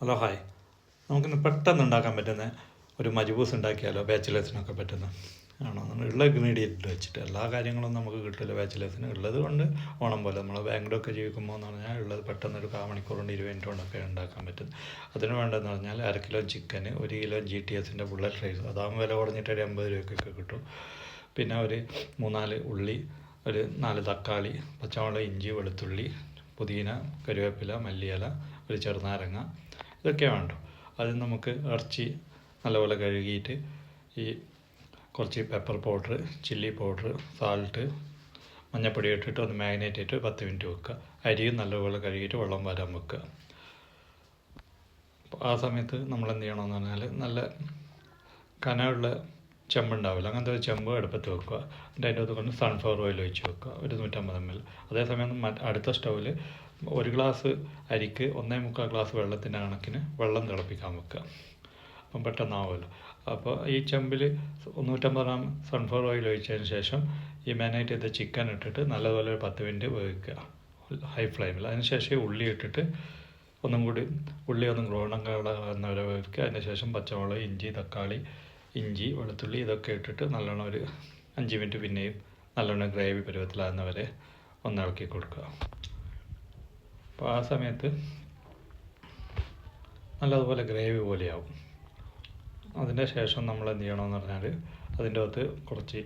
Hello hi. നമുക്കിന്ന് പെട്ടെന്ന് ഉണ്ടാക്കാൻ പറ്റുന്ന ഒരു മജ്ബൂസ് ഉണ്ടാക്കിയാലോ ബാച്ചിലേഴ്സിനൊക്കെ പറ്റുന്ന? ആണോ? ഉള്ള ഇൻഗ്രീഡിയന്റ് വെച്ചിട്ട് എല്ലാ കാര്യങ്ങളും നമുക്ക് കിട്ടില്ല ബാച്ചിലേഴ്സിന്. ഉള്ളത് കൊണ്ട് ഓണം പോലെ നമ്മൾ ബാംഗ്ലൂരൊക്കെ ജീവിക്കുമ്പോൾ എന്ന് പറഞ്ഞാൽ ഉള്ളത് പെട്ടെന്ന് ഒരു കാ മണിക്കൂർ കൊണ്ട് ഇരുപത് മിനിറ്റ് കൊണ്ടൊക്കെ ഉണ്ടാക്കാൻ പറ്റും. അതിന് വേണ്ടതെന്ന് പറഞ്ഞാൽ അര കിലോ ചിക്കൻ ഒരു കിലോ ജി ടി എസിന്റെ ബുള്ളറ്റ് റൈസ് അതാകുമ്പോൾ വില കുറഞ്ഞിട്ട് ഒരു എൺപത് രൂപയ്ക്കൊക്കെ കിട്ടും. പിന്നെ ഒരു മൂന്നാൽ ഉള്ളി ഒരു നാല് തക്കാളി പച്ചമുളക് ഇഞ്ചി വെളുത്തുള്ളി പുതിന കരുവേപ്പില മല്ലിയില ഒരു ചെറുനാരങ്ങ ഇതൊക്കെ വേണ്ടു. അത് നമുക്ക് ഇറച്ചി നല്ലപോലെ കഴുകിയിട്ട് ഈ കുറച്ച് pepper powder chilli powder salt മഞ്ഞപ്പൊടി ഇട്ടിട്ട് ഒന്ന് മാഗ്നേറ്റ് ചെയ്തിട്ട് പത്ത് മിനിറ്റ് വെക്കുക. അരിയും നല്ലപോലെ കഴുകിയിട്ട് വെള്ളം വരാൻ വെക്കുക. ആ സമയത്ത് നമ്മൾ എന്ത് ചെയ്യണമെന്ന് പറഞ്ഞാൽ നല്ല കനമുള്ള ചെമ്പുണ്ടാവില്ല. അങ്ങനത്തെ ഒരു ചെമ്പ് അടുപ്പത്ത് വെക്കുക. എന്നിട്ട് അതിന്റെ അകത്ത് കൊണ്ട് സൺഫ്ലവർ ഓയിൽ ഒഴിച്ച് വെക്കുക. ഒരു നൂറ്റമ്പത് എം എൽ അതേസമയം അടുത്ത സ്റ്റൗവിൽ ഒരു ഗ്ലാസ് അരിക്ക് ഒന്നേ മുക്കാൽ ഗ്ലാസ് വെള്ളത്തിന്റെ കണക്കിന് വെള്ളം തിളപ്പിക്കാൻ വെക്കുക. അപ്പം പെട്ടെന്നാവുമല്ലോ. അപ്പോൾ ഈ ചെമ്പിൽ നൂറ്റമ്പത് ഗ്രാം സൺഫ്ലവർ ഓയിൽ ഒഴിച്ചതിന് ശേഷം ഈ മാനേറ്റ് ചെയ്ത ചിക്കൻ ഇട്ടിട്ട് നല്ലതുപോലെ ഒരു പത്ത് മിനിറ്റ് വേവിക്കുക. ഹൈ ഫ്ലെയിമിൽ അതിനുശേഷം ഉള്ളി ഇട്ടിട്ട് ഒന്നും കൂടി ഉള്ളി ഒന്നും ഗ്രോണം കളന്നവരെ വേവിക്കുക. അതിന് ശേഷം പച്ചമുളക് ഇഞ്ചി തക്കാളി ഇഞ്ചി വെളുത്തുള്ളി ഇതൊക്കെ ഇട്ടിട്ട് നല്ലോണം ഒരു അഞ്ച് മിനിറ്റ് പിന്നെയും നല്ലോണം ഗ്രേവി പരുവത്തിലാകുന്നവരെ ഒന്ന് ഇളക്കി കൊടുക്കുക. അപ്പോൾ ആ സമയത്ത് നല്ലതുപോലെ ഗ്രേവി പോലെയാവും. അതിന്റെ ശേഷം നമ്മൾ എന്ത് ചെയ്യണമെന്ന് പറഞ്ഞാൽ അതിന്റെ അകത്ത് കുറച്ച്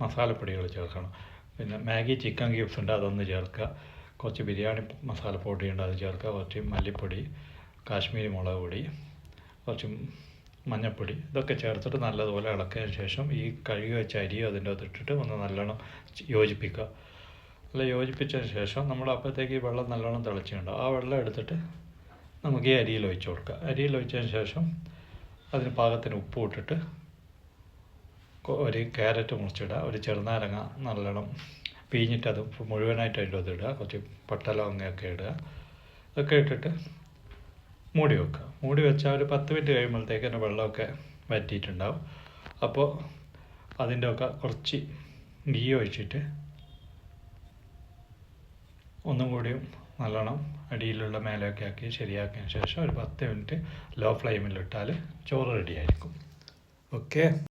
മസാലപ്പൊടികൾ ചേർക്കണം. പിന്നെ മാഗി ചിക്കൻ ക്യൂബ്സ് ഉണ്ട് അതൊന്ന് ചേർക്കുക. കുറച്ച് ബിരിയാണി മസാല പൊടി ഉണ്ട് അത് ചേർക്കുക. കുറച്ച് മല്ലിപ്പൊടി കാശ്മീരി മുളക് പൊടി കുറച്ച് മഞ്ഞൾപ്പൊടി ഇതൊക്കെ ചേർത്തിട്ട് നല്ലതുപോലെ ഇളക്കിയതിന് ശേഷം ഈ കഴുകി വെച്ച അരി അതിന്റെ അകത്ത് ഇട്ടിട്ട് ഒന്ന് നല്ലോണം യോജിപ്പിക്കുക. അല്ല യോജിപ്പിച്ചതിന് ശേഷം നമ്മൾ അപ്പോഴത്തേക്ക് ഈ വെള്ളം നല്ലോണം തിളച്ചിട്ടുണ്ട്. ആ വെള്ളം എടുത്തിട്ട് നമുക്ക് ഈ അരിയിൽ ഒഴിച്ച് കൊടുക്കുക. അരിയിൽ ഒഴിച്ചതിന് ശേഷം അതിന് പാകത്തിന് ഉപ്പ് ഇട്ടിട്ട് ഒരു ക്യാരറ്റ് മുറിച്ചിടുക. ഒരു ചെറുനാരങ്ങ നല്ലോണം പിഴിഞ്ഞിട്ട് അത് മുഴുവനായിട്ട് അതിന്റെ അത് ഇടുക. കുറച്ച് പട്ടലവങ്ങയൊക്കെ ഇടുക. ഇതൊക്കെ ഇട്ടിട്ട് മൂടി വെക്കുക. മൂടി വെച്ചാൽ ഒരു പത്ത് മിനിറ്റ് കഴിയുമ്പോഴത്തേക്ക് തന്നെ വെള്ളമൊക്കെ വറ്റിയിട്ടുണ്ടാവും. അപ്പോൾ അതിന്റെ ഒക്കെ കുറച്ച് ഗീ ഒഴിച്ചിട്ട് ഒന്നും കൂടിയും നല്ലോണം അടിയിലുള്ള മേലെയൊക്കെ ആക്കി ശരിയാക്കിയതിന് ശേഷം ഒരു പത്ത് മിനിറ്റ് ലോ ഫ്ലെയിമിലിട്ടാൽ ചോറ് റെഡിയായിരിക്കും ഓക്കെ?